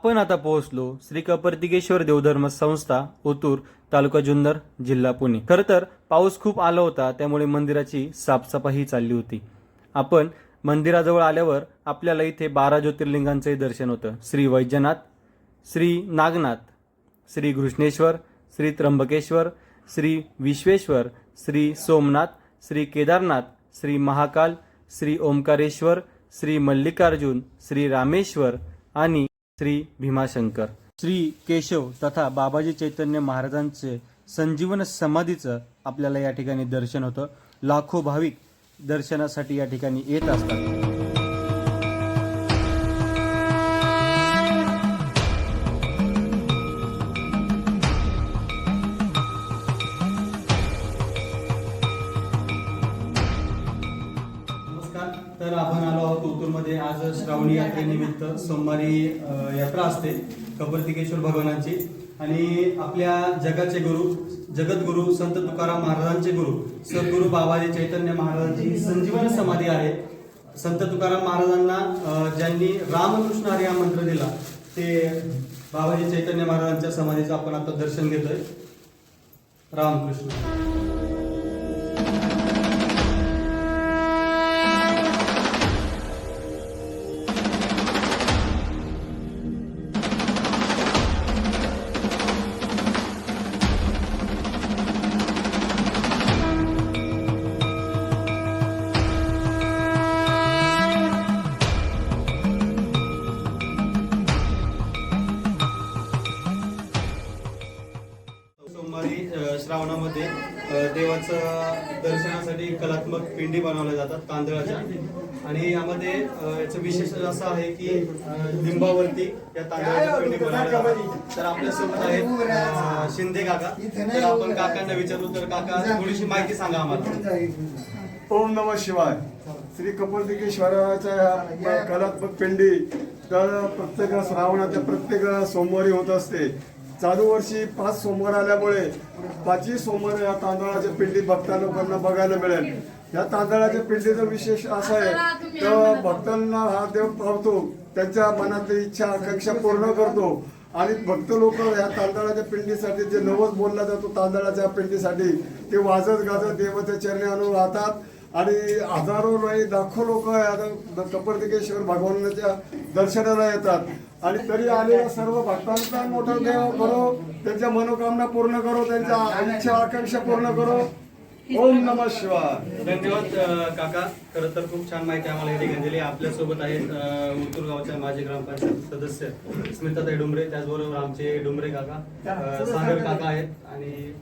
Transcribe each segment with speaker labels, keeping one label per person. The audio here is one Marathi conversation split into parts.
Speaker 1: आपण आता पोहोचलो श्री कपर्तिकेश्वर देवधर्म संस्था ओतूर तालुका जुन्नर जिल्हा पुणे. खरं तर पाऊस खूप आला होता त्यामुळे मंदिराची साफसफाई चालली होती. आपण मंदिराजवळ आल्यावर आपल्याला इथे बारा ज्योतिर्लिंगांचंही दर्शन होतं. श्री वैद्यनाथ श्री नागनाथ श्री घृष्णेश्वर श्री त्र्यंबकेश्वर श्री विश्वेश्वर श्री सोमनाथ श्री केदारनाथ श्री महाकाल श्री ओंकारेश्वर श्री मल्लिकार्जुन श्री रामेश्वर आणि श्री भीमाशंकर. श्री केशव तथा बाबाजी चैतन्य महाराजांचे संजीवन समाधीचं आपल्याला या ठिकाणी दर्शन होतं. लाखो भाविक दर्शनासाठी या ठिकाणी येत असतात. तर आपण आलो आहोत ओतूरमध्ये आज श्रावणी यात्रेनिमित्त सोमवारी यात्रा असते कबरतिकेश्वर भगवानांची. आणि आपल्या जगाचे गुरु जगद्गुरु संत तुकाराम महाराजांचे गुरु सद्गुरु बाबाजी चैतन्य महाराजांची संजीवन समाधी आहे. संत तुकाराम महाराजांना ज्यांनी रामकृष्ण हरी हा मंत्र दिला ते बाबाजी चैतन्य महाराजांच्या समाधीचं आपण आता दर्शन घेतोय. रामकृष्ण. श्रावणामध्ये देवाचं दर्शनासाठी कलात्मक पिंडी बनवल्या जातात तांदळाच्या. आणि यामध्ये याचं विशेष असं आहे की लिंबावरती या तांदळाच्या पिंडी बनवल्या जातात. तर आपल्यासोबत आहेत शिंदे काका. तर आपण काकांना विचारू तर काका थोडीशी माहिती सांगा आम्हाला.
Speaker 2: ओम नम शिवाय. श्री कपालदिकेश्वराच्या ह्या कलात्मक पिंडी तर प्रत्येक श्रावणाच्या प्रत्येक सोमवारी होत असते. चालू वर्षी पाच सोमवार आल्यामुळे पाचही सोमवार या तांदळाच्या पिंडी भक्ता लोकांना बघायला मिळेल. या तांदळाच्या पिंडीचं विशेष असं आहे तर भक्तांना हा देव पावतो त्यांच्या मनातली इच्छा आकांक्षा पूर्ण करतो. आणि भक्त लोक या तांदळाच्या पिंडीसाठी जे नवस बोलला जातो तांदळाच्या पिंडीसाठी ते वाजत गाजत देवाच्या चरणी आणून राहतात. आणि हजारो नाही लाखो लोक कपर्दिकेश्वर भगवानाच्या दर्शनाला येतात. आणि तरी आलेल्या सर्व भक्तांचा मोठा देव करो त्यांच्या मनोकामना पूर्ण करो त्यांच्या इच्छा आकांक्षा पूर्ण करो. ओम नम शिवाय.
Speaker 1: धन्यवाद काका. खरं तर खूप छान माहिती आम्हाला इथे ठिकाणी दिली आपल्यासोबत आहेत अ, उतूर गावच्या माजी ग्रामपंचायत सदस्य स्मिताताई डुमरे त्याचबरोबर आमचे डुमरे काका सागर काका आहेत आणि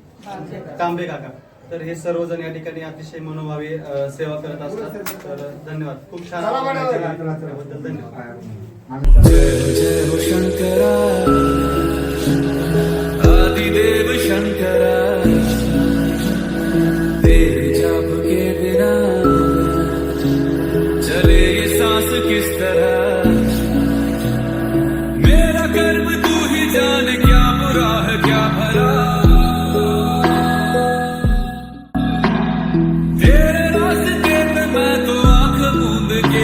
Speaker 1: तांबे काका. तर हे सर्वजण या ठिकाणी अतिशय मनोभावे सेवा करत असतात. तर धन्यवाद. खूप छान धन्यवाद.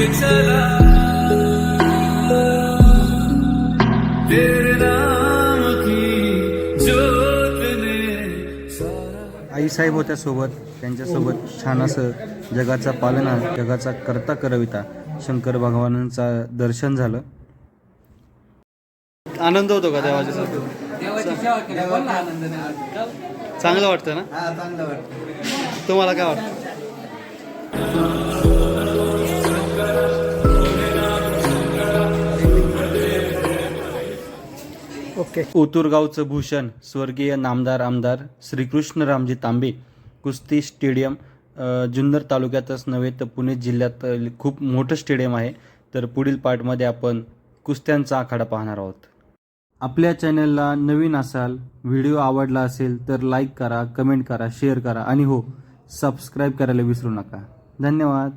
Speaker 3: मूंद के चला तेरे नाम की ज्योत ने सारा
Speaker 1: आई साहेब होत्या सोबत त्यांच्यासोबत छान असं जगाचा पालना जगाचा करता करविता शंकर भगवानांचा दर्शन झालं. आनंद होतो का देवाच्या चांगलं वाटतं ना?
Speaker 4: हा चांगलं वाटतं.
Speaker 1: तुम्हाला काय वाटतं? ओके. ओतूरगावचं भूषण स्वर्गीय नामदार आमदार श्रीकृष्ण रामजी तांबे कुस्ती स्टेडियम जुन्नर तालुक्यातच नव्हे तर पुणे जिल्ह्यात खूप मोठं स्टेडियम आहे. तर पुढील पार्टमध्ये आपण कुस्त्यांचा आखाडा पाहणार आहोत. आपल्या चॅनलला नवीन असाल व्हिडिओ आवडला असेल तर लाईक करा कमेंट करा शेअर करा आणि हो सबस्क्राईब करायला विसरू नका. धन्यवाद.